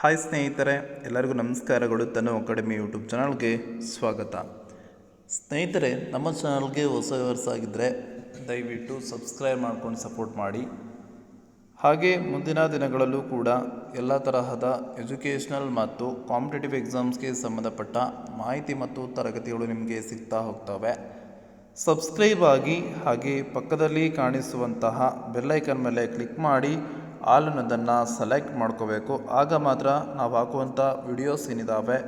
Hi ಸ್ನೇಹಿತರೆ, ಎಲ್ಲರಿಗೂ ನಮಸ್ಕಾರಗಳು. ತನು ಅಕಾಡೆಮಿ ಯೂಟ್ಯೂಬ್ ಚಾನಲ್ಗೆ ಸ್ವಾಗತ. ಸ್ನೇಹಿತರೆ, ನಮ್ಮ ಚಾನಲ್ಗೆ ಹೊಸ ವ್ಯವರ್ಸ್ ಆಗಿದ್ದರೆ ದಯವಿಟ್ಟು ಸಬ್ಸ್ಕ್ರೈಬ್ ಮಾಡ್ಕೊಂಡು ಸಪೋರ್ಟ್ ಮಾಡಿ. ಹಾಗೆ ಮುಂದಿನ ದಿನಗಳಲ್ಲೂ ಕೂಡ ಎಲ್ಲ ತರಹದ ಎಜುಕೇಷನಲ್ ಮತ್ತು ಕಾಂಪಿಟೇಟಿವ್ ಎಕ್ಸಾಮ್ಸ್ಗೆ ಸಂಬಂಧಪಟ್ಟ ಮಾಹಿತಿ ಮತ್ತು ತರಗತಿಗಳು ನಿಮಗೆ ಸಿಗ್ತಾ ಹೋಗ್ತವೆ. ಸಬ್ಸ್ಕ್ರೈಬ್ ಆಗಿ ಹಾಗೆ ಪಕ್ಕದಲ್ಲಿ ಕಾಣಿಸುವಂತಹ ಬೆಲ್ಲೈಕನ್ ಮೇಲೆ ಕ್ಲಿಕ್ ಮಾಡಿ. ಆಲ್ ಅನ್ನೋದನ್ನು ಸೆಲೆಕ್ಟ್ ಮಾಡ್ಕೋಬೇಕು. ಆಗ ಮಾತ್ರ ನಾವು ಹಾಕುವಂಥ ವಿಡಿಯೋಸ್ ಏನಿದ್ದಾವೆ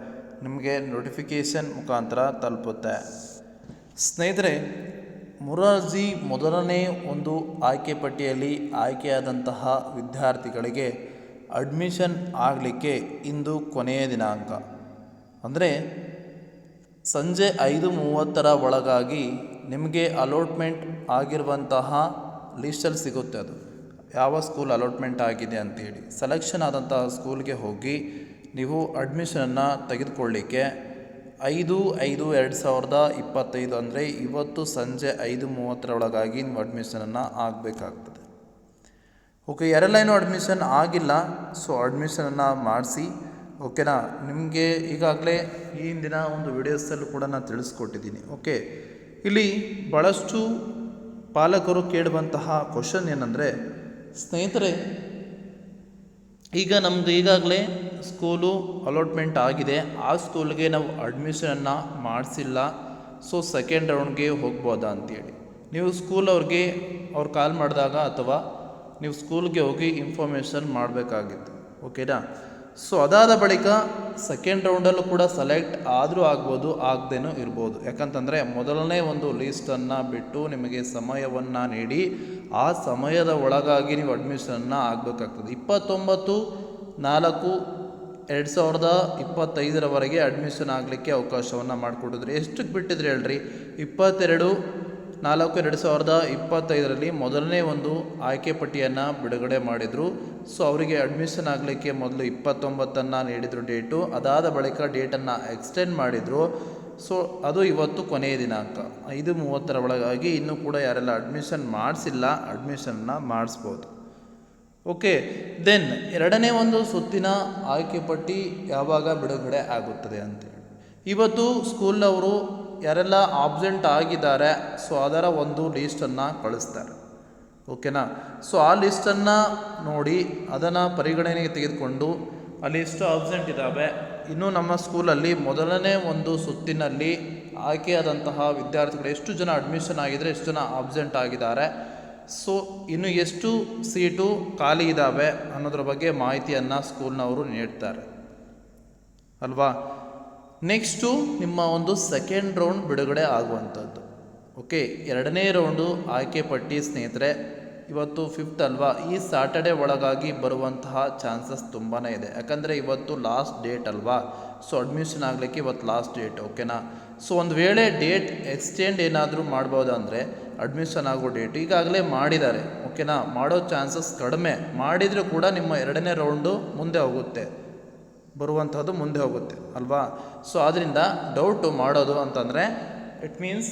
ನಿಮಗೆ ನೋಟಿಫಿಕೇಷನ್ ಮುಖಾಂತರ ತಲುಪುತ್ತೆ. ಸ್ನೇಹಿತರೆ, ಮುರಾರ್ಜಿ ಮೊದಲನೇ ಒಂದು ಆಯ್ಕೆ ಪಟ್ಟಿಯಲ್ಲಿ ಆಯ್ಕೆಯಾದಂತಹ ವಿದ್ಯಾರ್ಥಿಗಳಿಗೆ ಅಡ್ಮಿಷನ್ ಆಗಲಿಕ್ಕೆ ಇಂದು ಕೊನೆಯ ದಿನಾಂಕ. ಅಂದರೆ, ಸಂಜೆ ಐದು ಮೂವತ್ತರ ಒಳಗಾಗಿ ನಿಮಗೆ ಅಲೋಟ್ಮೆಂಟ್ ಆಗಿರುವಂತಹ ಲಿಸ್ಟಲ್ಲಿ ಸಿಗುತ್ತೆ ಅದು. ಯಾವ ಸ್ಕೂಲ್ ಅಲಾಟ್ಮೆಂಟ್ ಆಗಿದೆ ಅಂತೇಳಿ. ಸೆಲೆಕ್ಷನ್ ಆದಂತಹ ಸ್ಕೂಲ್ಗೆ ಹೋಗಿ ನೀವು ಅಡ್ಮಿಷನನ್ನು ತೆಗೆದುಕೊಳ್ಳಿಕ್ಕೆ ಐದು ಐದು ಎರಡು ಸಾವಿರದ ಇಪ್ಪತ್ತೈದು ಅಂದರೆ ಇವತ್ತು ಸಂಜೆ ಐದು ಮೂವತ್ತರ ಒಳಗಾಗಿ ನೀವು ಅಡ್ಮಿಷನನ್ನು ಆಗಬೇಕಾಗ್ತದೆ. ಓಕೆ ಯಾರೆಲ್ಲ ಅಡ್ಮಿಷನ್ ಆಗಿಲ್ಲ ಸೊ ಅಡ್ಮಿಷನನ್ನು ಮಾಡಿಸಿ. ಓಕೆನಾ ನಿಮಗೆ ಈಗಾಗಲೇ ಈ ಹಿಂದಿನ ಒಂದು ವಿಡಿಯೋಸಲ್ಲೂ ಕೂಡ ನಾನು ತಿಳಿಸ್ಕೊಟ್ಟಿದ್ದೀನಿ. ಓಕೆ ಇಲ್ಲಿ ಭಾಳಷ್ಟು ಪಾಲಕರು ಕೇಳುವಂತಹ ಕ್ವಶನ್ ಏನಂದರೆ ಸ್ನೇಹಿತರೆ, ಈಗ ನಮ್ಮದು ಈಗಾಗಲೇ ಸ್ಕೂಲು ಅಲಾಟ್ಮೆಂಟ್ ಆಗಿದೆ. ಆ ಸ್ಕೂಲ್ಗೆ ನಾವು ಅಡ್ಮಿಷನನ್ನು ಮಾಡಿಸಿಲ್ಲ. ಸೊ ಸೆಕೆಂಡ್ ರೌಂಡ್ಗೆ ಹೋಗ್ಬೋದಾ ಅಂತೇಳಿ. ನೀವು ಸ್ಕೂಲ್ ಅವ್ರಿಗೆ, ಅವ್ರು ಕಾಲ್ ಮಾಡಿದಾಗ ಅಥವಾ ನೀವು ಸ್ಕೂಲ್ಗೆ ಹೋಗಿ ಇನ್ಫಾರ್ಮೇಷನ್ ಮಾಡಬೇಕಾಗಿತ್ತು. ಓಕೆನಾ ಸೊ ಅದಾದ ಬಳಿಕ ಸೆಕೆಂಡ್ ರೌಂಡಲ್ಲೂ ಕೂಡ ಸೆಲೆಕ್ಟ್ ಆದರೂ ಆಗ್ಬೋದು, ಆಗದೇನೂ ಇರ್ಬೋದು. ಯಾಕಂತಂದರೆ ಮೊದಲನೇ ಒಂದು ಲೀಸ್ಟನ್ನು ಬಿಟ್ಟು ನಿಮಗೆ ಸಮಯವನ್ನು ನೀಡಿ, ಆ ಸಮಯದ ಒಳಗಾಗಿ ನೀವು ಅಡ್ಮಿಷನನ್ನು ಆಗಬೇಕಾಗ್ತದೆ. ಇಪ್ಪತ್ತೊಂಬತ್ತು, ನಾಲ್ಕು, ಎರಡು ಸಾವಿರದ ಇಪ್ಪತ್ತೈದರವರೆಗೆ ಅಡ್ಮಿಷನ್ ಆಗಲಿಕ್ಕೆ ಅವಕಾಶವನ್ನು ಮಾಡಿಕೊಟ್ಟಿದ್ರು ಎಷ್ಟಕ್ಕೆ ಬಿಟ್ಟಿದ್ರು ಹೇಳ್ರಿ? ಇಪ್ಪತ್ತೆರಡು ನಾಲ್ಕು ಎರಡು ಸಾವಿರದ ಇಪ್ಪತ್ತೈದರಲ್ಲಿ ಮೊದಲನೇ ಒಂದು ಆಯ್ಕೆ ಪಟ್ಟಿಯನ್ನು ಬಿಡುಗಡೆ ಮಾಡಿದರು. ಸೊ, ಅವರಿಗೆ ಅಡ್ಮಿಷನ್ ಆಗಲಿಕ್ಕೆ ಮೊದಲು ಇಪ್ಪತ್ತೊಂಬತ್ತನ್ನು ನೀಡಿದರು ಡೇಟು. ಅದಾದ ಬಳಿಕ ಡೇಟನ್ನು ಎಕ್ಸ್ಟೆಂಡ್ ಮಾಡಿದರು. ಸೊ, ಅದು ಇವತ್ತು ಕೊನೆಯ ದಿನಾಂಕ ಐದು ಮೂವತ್ತರ ಒಳಗಾಗಿ ಇನ್ನೂ ಕೂಡ ಯಾರೆಲ್ಲ ಅಡ್ಮಿಷನ್ ಮಾಡಿಸಿಲ್ಲ ಅಡ್ಮಿಷನ್ನ ಮಾಡಿಸ್ಬೋದು. ಓಕೆ ದೆನ್ ಎರಡನೇ ಒಂದು ಸುತ್ತಿನ ಆಯ್ಕೆ ಪಟ್ಟಿ ಯಾವಾಗ ಬಿಡುಗಡೆ ಆಗುತ್ತದೆ ಅಂತೇಳಿ ಇವತ್ತು ಸ್ಕೂಲ್ನವರು ಯಾರೆಲ್ಲ ಆಬ್ಸೆಂಟ್ ಆಗಿದ್ದಾರೆ ಸೊ ಅದರ ಒಂದು ಲೀಸ್ಟನ್ನು ಕಳಿಸ್ತಾರೆ. ಓಕೆನಾ ಸೊ ಆ ಲಿಸ್ಟನ್ನು ನೋಡಿ, ಅದನ್ನು ಪರಿಗಣನೆಗೆ ತೆಗೆದುಕೊಂಡು ಅಲ್ಲಿ ಎಷ್ಟು ಆಬ್ಸೆಂಟ್ ಇದ್ದಾವೆ ಇನ್ನೂ ನಮ್ಮ ಸ್ಕೂಲಲ್ಲಿ ಮೊದಲನೇ ಒಂದು ಸುತ್ತಿನಲ್ಲಿ ಆಯ್ಕೆಯಾದಂತಹ ವಿದ್ಯಾರ್ಥಿಗಳು ಎಷ್ಟು ಜನ ಅಡ್ಮಿಷನ್ ಆಗಿದ್ದಾರೆ ಎಷ್ಟು ಜನ ಆಬ್ಸೆಂಟ್ ಆಗಿದ್ದಾರೆ. ಸೊ ಇನ್ನು ಎಷ್ಟು ಸೀಟು ಖಾಲಿ ಇದ್ದಾವೆ ಅನ್ನೋದ್ರ ಬಗ್ಗೆ ಮಾಹಿತಿಯನ್ನು ಸ್ಕೂಲ್ನವರು ನೀಡ್ತಾರೆ. ಅಲ್ವಾ? ನೆಕ್ಸ್ಟು ನಿಮ್ಮ ಒಂದು ಸೆಕೆಂಡ್ ರೌಂಡ್ ಬಿಡುಗಡೆ ಆಗುವಂಥದ್ದು. ಓಕೆ ಎರಡನೇ ರೌಂಡು ಆಯ್ಕೆ ಪಟ್ಟಿ ಸ್ನೇಹಿತರೆ, ಇವತ್ತು ಫಿಫ್ತ್ ಅಲ್ವಾ? ಈ ಸಾಟರ್ಡೆ ಒಳಗಾಗಿ ಬರುವಂತಹ ಚಾನ್ಸಸ್ ತುಂಬಾ ಇದೆ. ಯಾಕಂದರೆ ಇವತ್ತು ಲಾಸ್ಟ್ ಡೇಟ್ ಅಲ್ವಾ? ಸೊ ಅಡ್ಮಿಷನ್ ಆಗಲಿಕ್ಕೆ ಇವತ್ತು ಲಾಸ್ಟ್ ಡೇಟ್ ಓಕೆನಾ ಸೊ ಒಂದು ವೇಳೆ ಡೇಟ್ ಎಕ್ಸ್ಟೆಂಡ್ ಏನಾದರೂ ಮಾಡ್ಬೋದು ಅಂದರೆ ಅಡ್ಮಿಷನ್ ಆಗೋ ಡೇಟ್ ಈಗಾಗಲೇ ಮಾಡಿದ್ದಾರೆ ಓಕೆನಾ ಮಾಡೋ ಚಾನ್ಸಸ್ ಕಡಿಮೆ. ಮಾಡಿದರೂ ಕೂಡ ನಿಮ್ಮ ಎರಡನೇ ರೌಂಡು ಮುಂದೆ ಹೋಗುತ್ತೆ. ಬರುವಂಥದ್ದು ಮುಂದೆ ಹೋಗುತ್ತೆ, ಅಲ್ವಾ? ಸೊ ಆದ್ದರಿಂದ ಡೌಟು ಮಾಡೋದು ಅಂತಂದರೆ ಇಟ್ ಮೀನ್ಸ್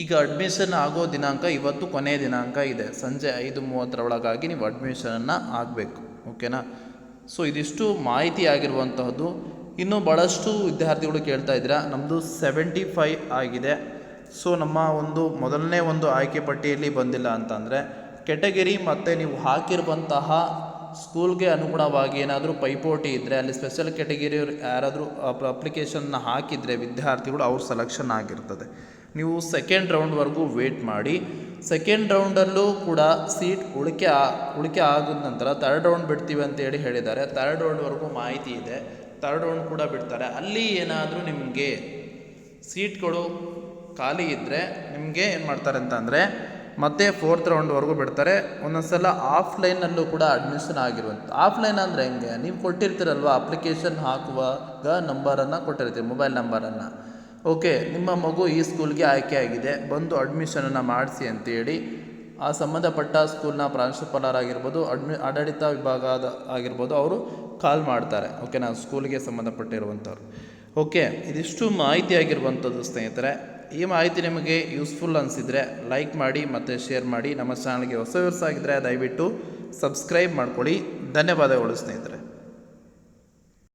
ಈಗ ಅಡ್ಮಿಷನ್ ಆಗೋ ದಿನಾಂಕ ಇವತ್ತು ಕೊನೆಯ ದಿನಾಂಕ ಇದೆ. ಸಂಜೆ ಐದು ಮೂವತ್ತರ ಒಳಗಾಗಿ ನೀವು ಅಡ್ಮಿಷನನ್ನು ಆಗಬೇಕು ಓಕೆನಾ ಸೊ ಇದಿಷ್ಟು ಮಾಹಿತಿ ಆಗಿರುವಂತಹದ್ದು. ಇನ್ನೂ ಭಾಳಷ್ಟು ವಿದ್ಯಾರ್ಥಿಗಳು ಕೇಳ್ತಾ ಇದ್ದೀರಾ ನಮ್ಮದು ಸೆವೆಂಟಿ ಫೈ ಆಗಿದೆ. ಸೊ ನಮ್ಮ ಒಂದು ಮೊದಲನೇ ಒಂದು ಆಯ್ಕೆ ಪಟ್ಟಿಯಲ್ಲಿ ಬಂದಿಲ್ಲ ಅಂತಂದರೆ ಕೆಟಗರಿ ಮತ್ತು ನೀವು ಹಾಕಿರುವಂತಹ ಸ್ಕೂಲ್ಗೆ ಅನುಗುಣವಾಗಿ ಏನಾದರೂ ಪೈಪೋಟಿ ಇದ್ದರೆ ಅಲ್ಲಿ ಸ್ಪೆಷಲ್ ಕ್ಯಾಟಗರಿ ಯಾರಾದರೂ ಅಪ್ಲಿಕೇಶನ್ನ ಹಾಕಿದರೆ ವಿದ್ಯಾರ್ಥಿಗಳು ಅವ್ರ ಸೆಲೆಕ್ಷನ್ ಆಗಿರ್ತದೆ. ನೀವು ಸೆಕೆಂಡ್ ರೌಂಡ್ವರೆಗೂ ವೇಟ್ ಮಾಡಿ. ಸೆಕೆಂಡ್ ರೌಂಡಲ್ಲೂ ಕೂಡ ಸೀಟ್ ಉಳಿಕೆ ಉಳಿಕೆ ಆಗಿದ ನಂತರ ತರ್ಡ್ ರೌಂಡ್ ಬಿಡ್ತೀವಿ ಅಂತೇಳಿ ಹೇಳಿದ್ದಾರೆ. ತರ್ಡ್ ರೌಂಡ್ವರೆಗೂ ಮಾಹಿತಿ ಇದೆ. ತರ್ಡ್ ರೌಂಡ್ ಕೂಡ ಬಿಡ್ತಾರೆ. ಅಲ್ಲಿ ಏನಾದರೂ ನಿಮಗೆ ಸೀಟ್ಗಳು ಖಾಲಿ ಇದ್ದರೆ ನಿಮಗೆ ಏನು ಮಾಡ್ತಾರೆ ಅಂತಂದರೆ ಮತ್ತೆ ಫೋರ್ತ್ ರೌಂಡ್ವರೆಗೂ ಬಿಡ್ತಾರೆ. ಒಂದೊಂದು ಸಲ ಆಫ್ಲೈನಲ್ಲೂ ಕೂಡ ಅಡ್ಮಿಷನ್ ಆಗಿರುವಂಥ ಆಫ್ಲೈನ್ ಅಂದರೆ ಹೆಂಗೆ? ನೀವು ಕೊಟ್ಟಿರ್ತೀರಲ್ವ ಅಪ್ಲಿಕೇಶನ್ ಹಾಕುವಾಗ ನಂಬರನ್ನು ಕೊಟ್ಟಿರ್ತೀರಿ ಮೊಬೈಲ್ ನಂಬರನ್ನು ಓಕೆ ನಿಮ್ಮ ಮಗು ಈ ಸ್ಕೂಲ್ಗೆ ಆಯ್ಕೆ ಆಗಿದೆ, ಬಂದು ಅಡ್ಮಿಷನನ್ನು ಮಾಡಿಸಿ ಅಂತೇಳಿ. ಆ ಸಂಬಂಧಪಟ್ಟ ಸ್ಕೂಲ್ನ ಪ್ರಾಂಶುಪಾಲರಾಗಿರ್ಬೋದು ಅಡ್ಮಿ ಆಡಳಿತ ವಿಭಾಗದ ಆಗಿರ್ಬೋದು, ಅವರು ಕಾಲ್ ಮಾಡ್ತಾರೆ. ಓಕೆನಾ ಸ್ಕೂಲ್ಗೆ ಸಂಬಂಧಪಟ್ಟಿರುವಂಥವ್ರು ಓಕೆ ಇದಿಷ್ಟು ಮಾಹಿತಿ ಆಗಿರುವಂಥದ್ದು ಸ್ನೇಹಿತರೆ. ಈ ಮಾಹಿತಿ ನಿಮಗೆ ಯೂಸ್ಫುಲ್ ಅನಿಸಿದರೆ ಲೈಕ್ ಮಾಡಿ ಮತ್ತು ಶೇರ್ ಮಾಡಿ. ನಮ್ಮ ಚಾನಲ್ಗೆ ಹೊಸ ಆಗಿದ್ದರೆ ದಯವಿಟ್ಟು ಸಬ್ಸ್ಕ್ರೈಬ್ ಮಾಡ್ಕೊಳ್ಳಿ. ಧನ್ಯವಾದಗಳು ಸ್ನೇಹಿತರೆ.